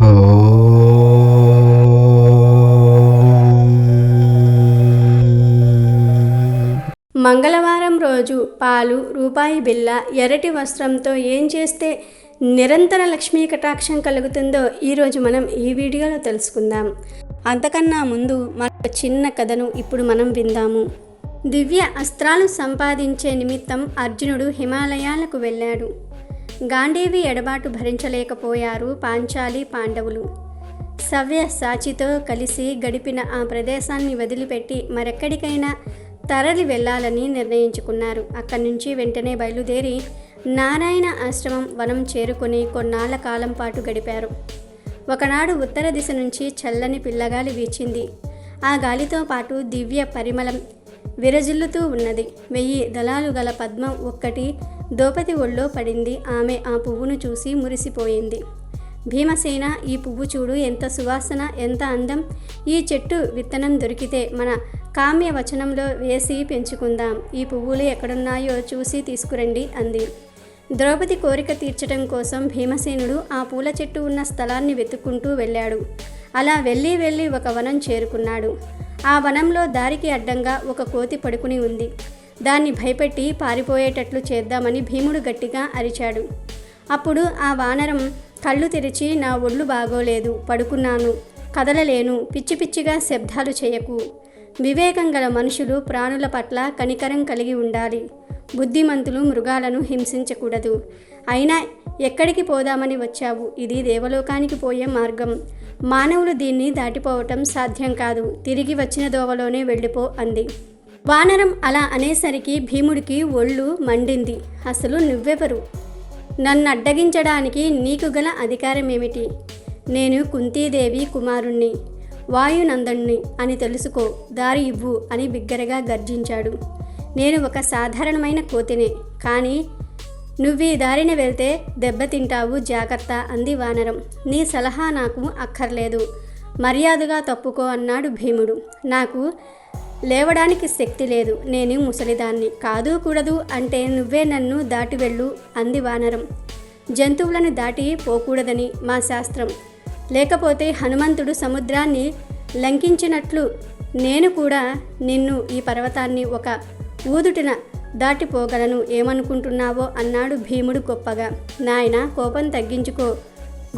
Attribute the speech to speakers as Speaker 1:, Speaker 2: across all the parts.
Speaker 1: మంగళవారం రోజు పాలు రూపాయి బిళ్ళ ఎర్రటి వస్త్రంతో ఏం చేస్తే నిరంతర లక్ష్మీ కటాక్షం కలుగుతుందో ఈరోజు మనం ఈ వీడియోలో తెలుసుకుందాం. అంతకన్నా ముందు మన చిన్న కథను ఇప్పుడు మనం విందాము. దివ్య అస్త్రాలు సంపాదించే నిమిత్తం అర్జునుడు హిమాలయాలకు వెళ్ళాడు. గాంధీవి ఎడబాటు భరించలేకపోయారు పాంచాలి పాండవులు. సవ్య సాచితో కలిసి గడిపిన ఆ ప్రదేశాన్ని వదిలిపెట్టి మరెక్కడికైనా తరలి వెళ్ళాలని నిర్ణయించుకున్నారు. అక్కడి నుంచి వెంటనే బయలుదేరి నారాయణ ఆశ్రమం వనం చేరుకుని కొన్నాళ్ళ కాలం పాటు గడిపారు. ఒకనాడు ఉత్తర దిశ నుంచి చల్లని పిల్లగాలి వీచింది. ఆ గాలితో పాటు దివ్య పరిమళం విరజిల్లుతూ ఉన్నది. వెయ్యి దళాలు గల పద్మం ఒక్కటి దోపతి ఒళ్ళో పడింది. ఆమె ఆ పువ్వును చూసి మురిసిపోయింది. భీమసేన ఈ పువ్వు చూడు ఎంత సువాసన ఎంత అందం. ఈ చెట్టు విత్తనం దొరికితే మన కామ్య వచనంలో వేసి పెంచుకుందాం. ఈ పువ్వులు ఎక్కడున్నాయో చూసి తీసుకురండి అంది. ద్రౌపది కోరిక తీర్చడం కోసం భీమసేనుడు ఆ పూల చెట్టు ఉన్న స్థలాన్ని వెతుక్కుంటూ వెళ్ళాడు. అలా వెళ్ళి వెళ్ళి ఒక వనం చేరుకున్నాడు. ఆ వనంలో దారికి అడ్డంగా ఒక కోతి పడుకుని ఉంది. దాన్ని భయపెట్టి పారిపోయేటట్లు చేద్దామని భీముడు గట్టిగా అరిచాడు. అప్పుడు ఆ వానరం కళ్ళు తెరిచి నా ఒళ్ళు బాగోలేదు పడుకున్నాను కదలలేను పిచ్చి పిచ్చిగా శబ్దాలు చేయకు. వివేకం గల మనుషులు ప్రాణుల పట్ల కనికరం కలిగి ఉండాలి. బుద్ధిమంతులు మృగాలను హింసించకూడదు. అయినా ఎక్కడికి పోదామని వచ్చావు? ఇది దేవలోకానికి పోయే మార్గం. మానవులు దీన్ని దాటిపోవటం సాధ్యం కాదు. తిరిగి వచ్చిన దోవలోనే వెళ్ళిపో అంది. వానరం అలా అనేసరికి భీముడికి ఒళ్ళు మండింది. అసలు నువ్వెవరు? నన్ను అడ్డగించడానికి నీకు గల అధికారం ఏమిటి నేను కుంతీదేవి కుమారుణ్ణి వాయునందణ్ణి అని తెలుసుకో దారి ఇవ్వు అని బిగ్గరగా గర్జించాడు. నేను ఒక సాధారణమైన కోతినే కానీ నువ్వు ఈ దారిన వెళ్తే దెబ్బతింటావు జాగ్రత్త అంది వానరం. నీ సలహా నాకు అక్కర్లేదు. మర్యాదగా తప్పుకో అన్నాడు భీముడు. నాకు లేవడానికి శక్తి లేదు. నేను ముసలిదాన్ని. కాదు కూడదు అంటే నువ్వే నన్ను దాటి వెళ్ళు అంది వానరం. జంతువులను దాటి పోకూడదని మా శాస్త్రం. లేకపోతే హనుమంతుడు సముద్రాన్ని లంకించినట్లు నేను కూడా నిన్ను ఈ పర్వతాన్ని ఒక ఊదుటిన దాటిపోగలను. ఏమనుకుంటున్నావో అన్నాడు భీముడు గొప్పగా. నాయన కోపం తగ్గించుకో.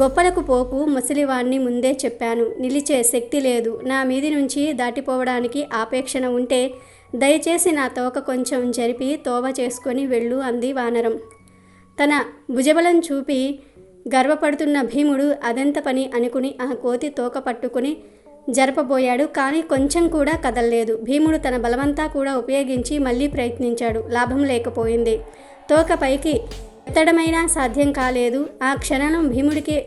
Speaker 1: గొప్పలకు పోకు ముసలివాణ్ణి ముందే చెప్పాను. నిలిచే శక్తి లేదు. నా మీది నుంచి దాటిపోవడానికి ఆపేక్షణ ఉంటే దయచేసి నా తోక కొంచెం జరిపి తోవ చేసుకొని వెళ్ళు అంది వానరం. తన భుజబలం చూపి గర్వపడుతున్న భీముడు అదెంత పని అనుకుని ఆ కోతి తోక పట్టుకుని జరపబోయాడు. కానీ కొంచెం కూడా కదలలేదు. భీముడు తన బలమంతా కూడా ఉపయోగించి మళ్ళీ ప్రయత్నించాడు. లాభం లేకపోయింది. తోక పైకి ఎత్తడమైనా సాధ్యం కాలేదు. ఆ క్షణం భీముడికి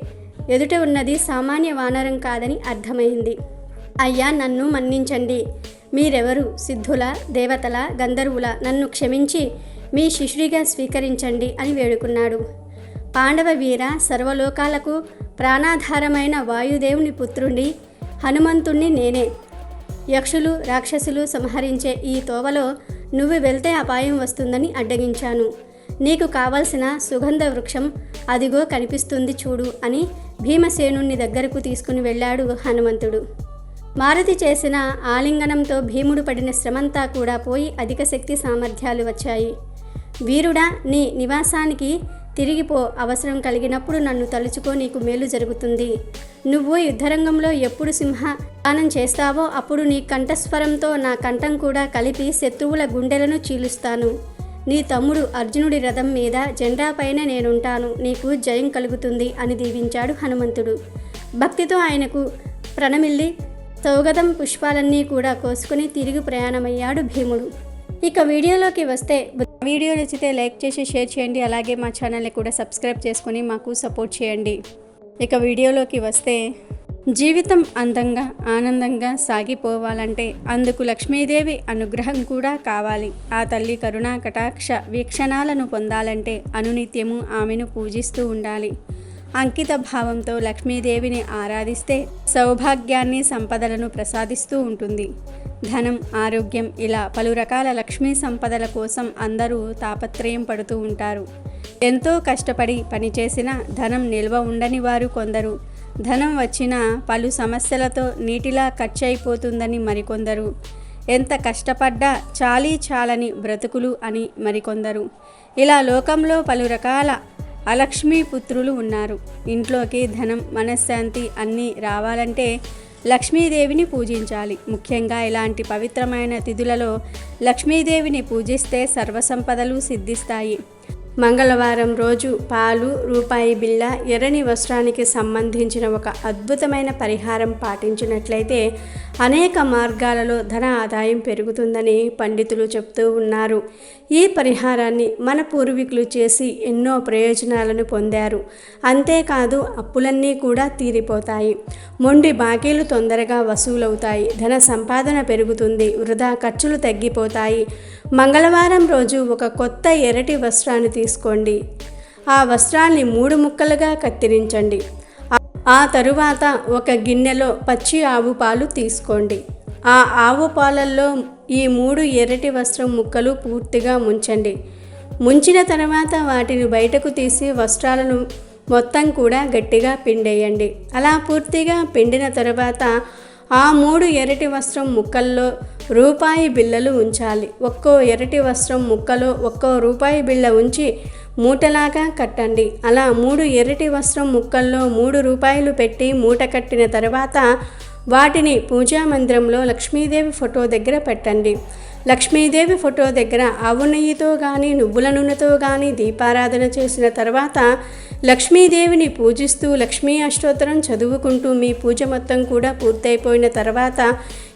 Speaker 1: ఎదుట ఉన్నది సామాన్య వానరం కాదని అర్థమైంది. అయ్యా నన్ను మన్నించండి. మీరెవరు? సిద్ధుల దేవతల గంధర్వుల? నన్ను క్షమించి మీ శిష్యుడిగా స్వీకరించండి అని వేడుకున్నాడు. పాండవ వీర సర్వలోకాలకు ప్రాణాధారమైన వాయుదేవుని పుత్రుణ్ణి హనుమంతుణ్ణి నేనే. యక్షులు రాక్షసులు సంహరించే ఈ తోవలో నువ్వు వెళ్తే అపాయం వస్తుందని అడ్డగించాను. నీకు కావలసిన సుగంధ వృక్షం అదిగో కనిపిస్తుంది చూడు అని భీమసేనుణ్ణి దగ్గరకు తీసుకుని వెళ్ళాడు హనుమంతుడు. మారుతి చేసిన ఆలింగనంతో భీముడు పడిన శ్రమంతా కూడా పోయి అధిక శక్తి సామర్థ్యాలు వచ్చాయి. వీరుడా నీ నివాసానికి తిరిగిపో అవసరం కలిగినప్పుడు నన్ను తలుచుకో నీకు మేలు జరుగుతుంది. నువ్వు యుద్ధరంగంలో ఎప్పుడు సింహ దానం చేస్తావో అప్పుడు నీ కంఠస్వరంతో నా కంఠం కూడా కలిపి శత్రువుల గుండెలను చీలుస్తాను. నీ తమ్ముడు అర్జునుడి రథం మీద జెండా పైన నేనుంటాను నీకు జయం కలుగుతుంది అని దీవించాడు హనుమంతుడు. భక్తితో ఆయనకు ప్రణమిల్లి సౌగతం పుష్పాలన్నీ కూడా కోసుకుని తిరిగి ప్రయాణమయ్యాడు భీముడు. ఇక వీడియోలోకి వస్తే వీడియో నచ్చితే లైక్ చేసి షేర్ చేయండి. అలాగే మా ఛానల్ని కూడా సబ్స్క్రైబ్ చేసుకొని మాకు సపోర్ట్ చేయండి. ఇక వీడియోలోకి వస్తే జీవితం అందంగా ఆనందంగా సాగిపోవాలంటే అందుకు లక్ష్మీదేవి అనుగ్రహం కూడా కావాలి. ఆ తల్లి కరుణా కటాక్ష వీక్షణాలను పొందాలంటే అనునిత్యము ఆమెను పూజిస్తూ ఉండాలి. అంకిత భావంతో లక్ష్మీదేవిని ఆరాధిస్తే సౌభాగ్యాన్ని సంపదలను ప్రసాదిస్తూ ఉంటుంది. ధనం ఆరోగ్యం ఇలా పలు రకాల లక్ష్మీ సంపదల కోసం అందరూ తాపత్రయం పడుతూ ఉంటారు. ఎంతో కష్టపడి పనిచేసిన ధనం నిల్వ ఉండని వారు కొందరు. ధనం వచ్చినా పలు సమస్యలతో నీటిలా ఖర్చు అయిపోతుందని మరికొందరు. ఎంత కష్టపడ్డా చాలీ చాలని బ్రతుకులు అని మరికొందరు. ఇలా లోకంలో పలు రకాల అలక్ష్మీ పుత్రులు ఉన్నారు. ఇంట్లోకి ధనం మనశ్శాంతి అన్నీ రావాలంటే లక్ష్మీదేవిని పూజించాలి. ముఖ్యంగా ఇలాంటి పవిత్రమైన తిథులలో లక్ష్మీదేవిని పూజిస్తే సర్వసంపదలు సిద్ధిస్తాయి. మంగళవారం రోజు పాలు రూపాయి బిళ్ళ ఎర్రని వస్త్రానికి సంబంధించిన ఒక అద్భుతమైన పరిహారం పాటించినట్లయితే అనేక మార్గాలలో ధన ఆదాయం పెరుగుతుందని పండితులు చెప్తూ ఉన్నారు. ఈ పరిహారాన్ని మన పూర్వీకులు చేసి ఎన్నో ప్రయోజనాలను పొందారు. అంతేకాదు అప్పులన్నీ కూడా తీరిపోతాయి. మొండి బాకీలు తొందరగా వసూలవుతాయి. ధన సంపాదన పెరుగుతుంది. వృధా ఖర్చులు తగ్గిపోతాయి. మంగళవారం రోజు ఒక కొత్త ఎరటి వస్త్రాన్ని తీసుకోండి. ఆ వస్త్రాన్ని మూడు ముక్కలుగా కత్తిరించండి. ఆ- తరువాత ఒక గిన్నెలో పచ్చి ఆవు పాలు తీసుకోండి. ఆ ఆవు పాలల్లో ఈ మూడు ఎర్రటి వస్త్రం ముక్కలు పూర్తిగా ముంచండి. ముంచిన తర్వాత వాటిని బయటకు తీసి వస్త్రాలను మొత్తం కూడా గట్టిగా పిండేయండి. అలా పూర్తిగా పిండిన తర్వాత ఆ మూడు ఎరటి వస్త్రం ముక్కల్లో రూపాయి బిళ్ళలు ఉంచాలి. ఒక్కో ఎరటి వస్త్రం ముక్కలో ఒక్కో రూపాయి బిళ్ళ ఉంచి మూటలాగా కట్టండి. అలా మూడు ఎరటి వస్త్రం ముక్కల్లో మూడు రూపాయలు పెట్టి మూట కట్టిన తర్వాత వాటిని పూజా మందిరంలో లక్ష్మీదేవి ఫోటో దగ్గర పెట్టండి. లక్ష్మీదేవి ఫోటో దగ్గర ఆవు నెయ్యితో కానీ నువ్వుల నూనెతో కానీ దీపారాధన చేసిన తర్వాత లక్ష్మీదేవిని పూజిస్తూ లక్ష్మీ అష్టోత్తరం చదువుకుంటూ మీ పూజ మొత్తం కూడా పూర్తయిపోయిన తర్వాత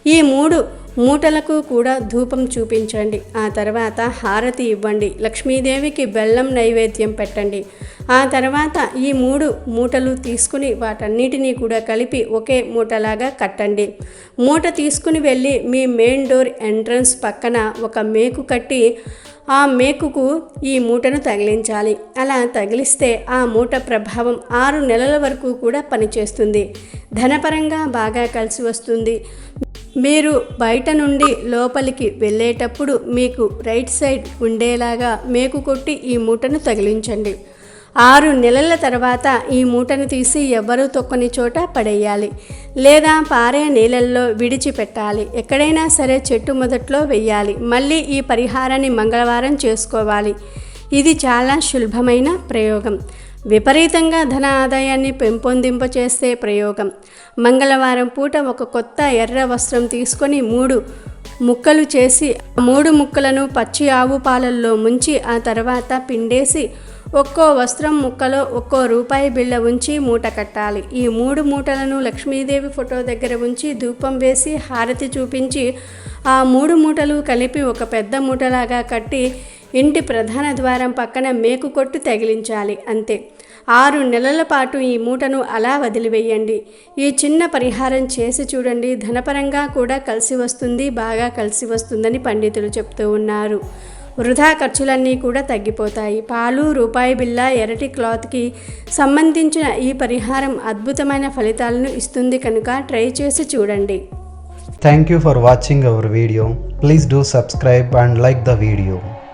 Speaker 1: ఈ మూడు మూటలకు కూడా ధూపం చూపించండి. ఆ తర్వాత హారతి ఇవ్వండి. లక్ష్మీదేవికి బెల్లం నైవేద్యం పెట్టండి. ఆ తర్వాత ఈ మూడు మూటలు తీసుకుని వాటన్నిటినీ కూడా కలిపి ఒకే మూటలాగా కట్టండి. మూట తీసుకుని వెళ్ళి మీ మెయిన్ డోర్ ఎంట్రన్స్ పక్కన ఒక మేకు కట్టి ఆ మేకుకు ఈ మూటను తగిలించాలి. అలా తగిలిస్తే ఆ మూట ప్రభావం ఆరు నెలల వరకు కూడా పనిచేస్తుంది. ధనపరంగా బాగా కలిసి వస్తుంది. మీరు బయట నుండి లోపలికి వెళ్ళేటప్పుడు మీకు రైట్ సైడ్ ఉండేలాగా మేకు కొట్టి ఈ మూటను తగిలించండి. ఆరు నెలల తర్వాత ఈ మూటను తీసి ఎవ్వరూ తొక్కని చోట పడేయాలి. లేదా పారే నీళ్ళల్లో విడిచిపెట్టాలి. ఎక్కడైనా సరే చెట్టు మొదట్లో వెయ్యాలి. మళ్ళీ ఈ పరిహారాన్ని మంగళవారం చేసుకోవాలి. ఇది చాలా సులభమైన ప్రయోగం. విపరీతంగా ధన ఆదాయాన్ని పెంపొందింపచేసే ప్రయోగం. మంగళవారం పూట ఒక కొత్త ఎర్ర వస్త్రం తీసుకొని మూడు ముక్కలు చేసి మూడు ముక్కలను పచ్చి ఆవు పాలల్లో ముంచి ఆ తర్వాత పిండేసి ఒక్కో వస్త్రం ముక్కలో ఒక్కో రూపాయి బిళ్ళ ఉంచి మూట కట్టాలి. ఈ మూడు మూటలను లక్ష్మీదేవి ఫోటో దగ్గర ఉంచి ధూపం వేసి హారతి చూపించి ఆ మూడు మూటలు కలిపి ఒక పెద్ద మూటలాగా కట్టి ఇంటి ప్రధాన ద్వారం పక్కన మేకు కొట్టు తగిలించాలి. అంతే. ఆరు నెలల పాటు ఈ మూటను అలా వదిలివేయండి. ఈ చిన్న పరిహారం చేసి చూడండి. ధనపరంగా కూడా కలిసి వస్తుంది బాగా కలిసి వస్తుందని పండితులు చెప్తూ ఉన్నారు. వృధా ఖర్చులన్నీ కూడా తగ్గిపోతాయి. పాలు రూపాయి బిళ్ళ ఎరటి క్లాత్కి సంబంధించిన ఈ పరిహారం అద్భుతమైన ఫలితాలను ఇస్తుంది కనుక ట్రై చేసి చూడండి.
Speaker 2: Thank you for watching our video please do subscribe and like the video